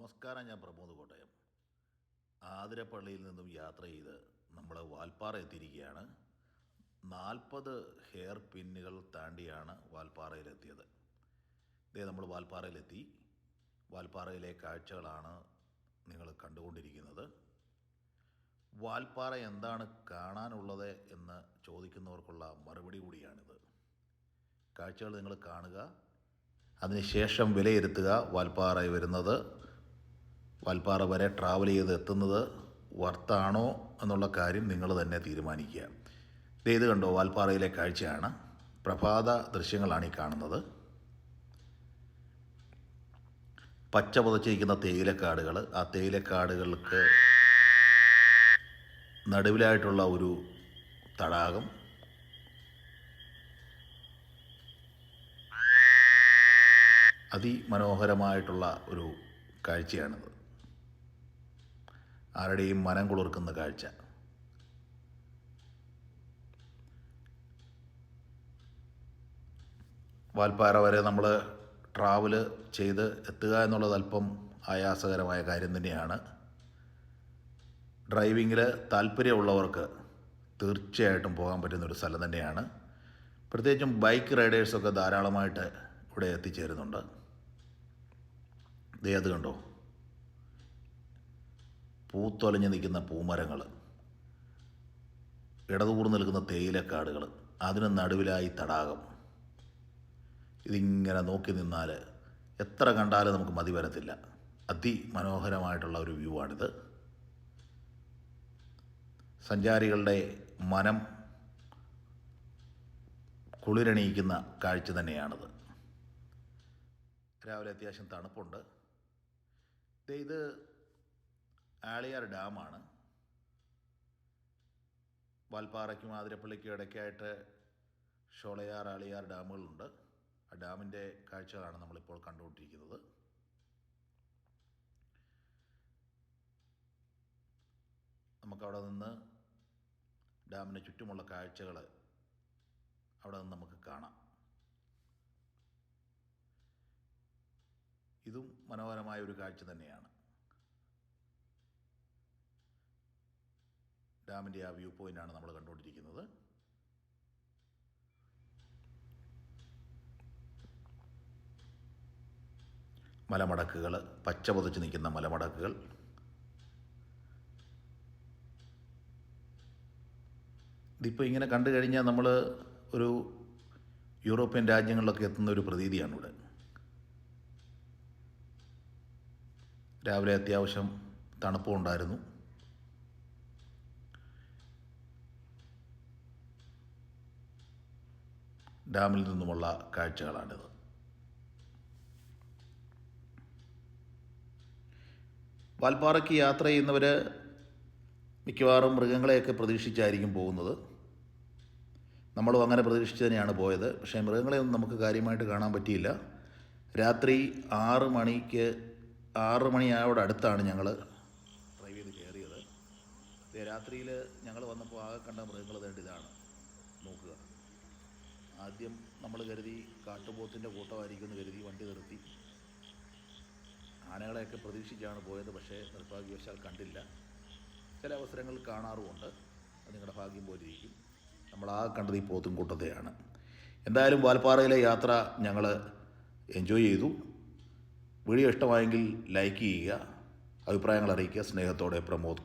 നമസ്കാരം ഞാൻ പ്രമോദ് കോട്ടയം. ആതിരപ്പള്ളിയിൽ നിന്നും യാത്ര ചെയ്ത് നമ്മൾ വാൽപ്പാറ എത്തിയിരിക്കുകയാണ്. നാൽപ്പത് ഹെയർ പിന്നുകൾ താണ്ടിയാണ് വാൽപ്പാറയിലെത്തിയത്. ഇതേ നമ്മൾ വാൽപ്പാറയിലെത്തി. വാൽപ്പാറയിലെ കാഴ്ചകളാണ് നിങ്ങൾ കണ്ടുകൊണ്ടിരിക്കുന്നത്. വാൽപ്പാറ എന്താണ് കാണാനുള്ളത് എന്ന് ചോദിക്കുന്നവർക്കുള്ള മറുപടി കൂടിയാണിത്. കാഴ്ചകൾ നിങ്ങൾ കാണുക. അതിനുശേഷം വിലയിരുത്തുക വാൽപ്പാറ വരുന്നത്. വാൽപ്പാറ വരെ ട്രാവൽ ചെയ്ത് എത്തുന്നത് വർത്താണോ എന്നുള്ള കാര്യം നിങ്ങൾ തന്നെ തീരുമാനിക്കുക. ദേ ഇത് കണ്ടോ വാൽപ്പാറയിലെ കാഴ്ചയാണ്. പ്രഭാത ദൃശ്യങ്ങളാണ് ഈ കാണുന്നത്. പച്ച പുതച്ചിരിക്കുന്ന തേയിലക്കാടുകൾ ആ തേയിലക്കാടുകൾക്ക് നടുവിലായിട്ടുള്ള ഒരു തടാകം. അതിമനോഹരമായിട്ടുള്ള ഒരു കാഴ്ചയാണിത്. ആരുടെയും മനം കുളിർക്കുന്ന കാഴ്ച. വാൽപ്പാറ വരെ നമ്മൾ ട്രാവൽ ചെയ്ത് എത്തുക എന്നുള്ളത് അല്പം ആയാസകരമായ കാര്യം തന്നെയാണ്. ഡ്രൈവിങ്ങിൽ താല്പര്യമുള്ളവർക്ക് തീർച്ചയായിട്ടും പോകാൻ പറ്റുന്ന ഒരു സ്ഥലം തന്നെയാണ്. പ്രത്യേകിച്ചും ബൈക്ക് റൈഡേഴ്സൊക്കെ ധാരാളമായിട്ട് ഇവിടെ എത്തിച്ചേരുന്നുണ്ട്. ദേ അത് കണ്ടോ? പൂത്തൊലഞ്ഞ് നിൽക്കുന്ന പൂമരങ്ങൾ ഇടതൂർന്ന് നിൽക്കുന്ന തേയിലക്കാടുകൾ അതിന് നടുവിലായി തടാകം. ഇതിങ്ങനെ നോക്കി നിന്നാൽ എത്ര കണ്ടാലും നമുക്ക് മതി വരത്തില്ല. അതിമനോഹരമായിട്ടുള്ള ഒരു വ്യൂ ആണിത് സഞ്ചാരികളുടെ മനം കുളിരണിയിക്കുന്ന കാഴ്ച തന്നെയാണിത്. രാവിലെ അത്യാവശ്യം തണുപ്പുണ്ട്. ഇത് ആളിയാർ ഡാമാണ്. വാൽപ്പാറയ്ക്കും ആതിരപ്പള്ളിക്കും ഇടയ്ക്കായിട്ട് ഷോളയാർ ആളിയാർ ഡാമുകളുണ്ട്. ആ ഡാമിന്റെ കാഴ്ചകളാണ് നമ്മളിപ്പോൾ കണ്ടുകൊണ്ടിരിക്കുന്നത്. നമുക്കവിടെ നിന്ന് ഡാമിന് ചുറ്റുമുള്ള കാഴ്ചകൾ അവിടെ നിന്ന് നമുക്ക് കാണാം. ഇതും മനോഹരമായ ഒരു കാഴ്ച തന്നെയാണ്. ഡാമിന്റെ ആ വ്യൂ പോയിന്റാണ് നമ്മൾ കണ്ടുകൊണ്ടിരിക്കുന്നത്. മലമടക്കുകൾ പച്ച പുതച്ച് നിൽക്കുന്ന മലമടക്കുകൾ. ഇതിപ്പോൾ ഇങ്ങനെ കണ്ടു കഴിഞ്ഞാൽ നമ്മൾ ഒരു യൂറോപ്യൻ രാജ്യങ്ങളിലൊക്കെ എത്തുന്ന ഒരു പ്രതീതിയാണ് ഇവിടെ രാവിലെ അത്യാവശ്യം തണുപ്പും ഡാമിൽ നിന്നുമുള്ള കാഴ്ചകളാണിത്. വാൽപ്പാറയ്ക്ക് യാത്ര ചെയ്യുന്നവർ മിക്കവാറും മൃഗങ്ങളെയൊക്കെ പ്രതീക്ഷിച്ചായിരിക്കും പോകുന്നത്. നമ്മളും അങ്ങനെ പ്രതീക്ഷിച്ച് തന്നെയാണ് പോയത്. പക്ഷേ മൃഗങ്ങളെയൊന്നും നമുക്ക് കാര്യമായിട്ട് കാണാൻ പറ്റിയില്ല. രാത്രി ആറ് മണിക്ക് ആറ് മണിയോട് അടുത്താണ് ഞങ്ങൾ ഡ്രൈവ് ചെയ്ത് കയറിയത്. രാത്രിയിൽ ഞങ്ങൾ വന്നപ്പോൾ ആകെ കണ്ട മൃഗങ്ങൾ വേണ്ട ഇതാണ്. നോക്കുക. ആദ്യം നമ്മൾ കരുതി കാട്ടുപോത്തിന്റെ കൂട്ടമായിരിക്കും എന്ന് കരുതി വണ്ടി നിർത്തി. ആനകളെയൊക്കെ പ്രതീക്ഷിച്ചാണ് പോയത് പക്ഷേ നിർഭാഗ്യവശാൽ കണ്ടില്ല. ചില അവസരങ്ങൾ കാണാറുമുണ്ട്. അത് നിങ്ങളുടെ ഭാഗ്യം പോലെ ഇരിക്കും. നമ്മൾ ആ കണ്ടത് ഈ പോത്തും കൂട്ടത്തെയാണ് എന്തായാലും വാൽപ്പാറയിലെ യാത്ര ഞങ്ങൾ എൻജോയ് ചെയ്തു. വീഡിയോ ഇഷ്ടമായെങ്കിൽ ലൈക്ക് ചെയ്യുക അഭിപ്രായങ്ങൾ അറിയിക്കുക സ്നേഹത്തോടെ പ്രമോദ്